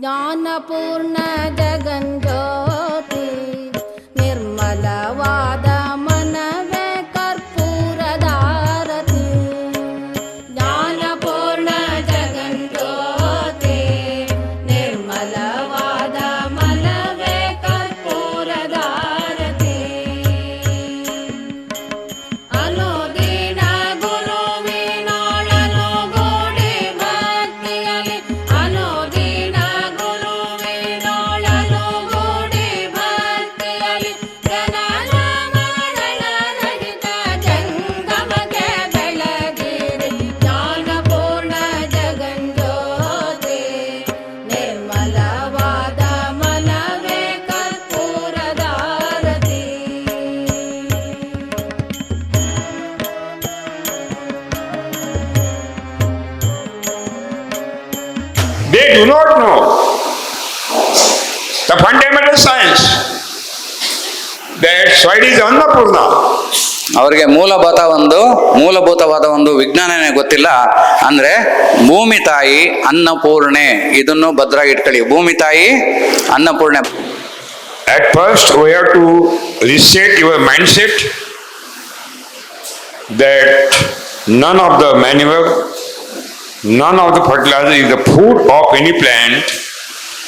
ஞான they do not know. The fundamental science. That soil is Annapurna. ಅವರಿಗೆ ಮೂಲಭೂತ ಒಂದು ಮೂಲಭೂತವಾದ ಒಂದು ವಿಜ್ಞಾನನೇ ಗೊತ್ತಿಲ್ಲ. ಅಂದರೆ ಭೂಮಿ ತಾಯಿ ಅನ್ನಪೂರ್ಣೆ. ಇದನ್ನು ಭದ್ರಾಗಿ ಇಟ್ಕೊಳ್ಳಿ. ಭೂಮಿ ತಾಯಿ ಅನ್ನಪೂರ್ಣೆ. At first why to reset your mind set that none of the manoeuvre none of the fertilizer is the food of any plant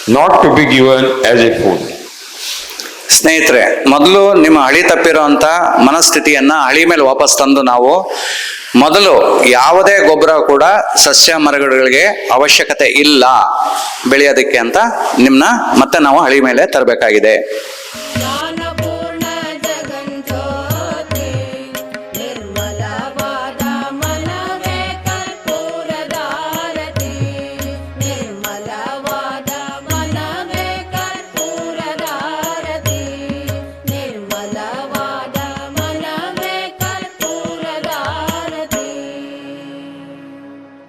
not to be given as a food. ಸ್ನೇಹಿತರೆ, ಮೊದಲು ನಿಮ್ಮ ಹಳಿ ತಪ್ಪಿರುವಂತ ಮನಸ್ಥಿತಿಯನ್ನ ಹಳಿ ಮೇಲೆ ವಾಪಸ್ ತಂದು ನಾವು ಮೊದಲು ಯಾವುದೇ ಗೊಬ್ಬರ ಕೂಡ ಸಸ್ಯ ಮರಗಳಿಗೆ ಅವಶ್ಯಕತೆ ಇಲ್ಲ ಬೆಳೆಯೋದಕ್ಕೆ ಅಂತ ನಿಮ್ಮನ್ನ ಮತ್ತೆ ನಾವು ಹಳಿ ಮೇಲೆ ತರಬೇಕಾಗಿದೆ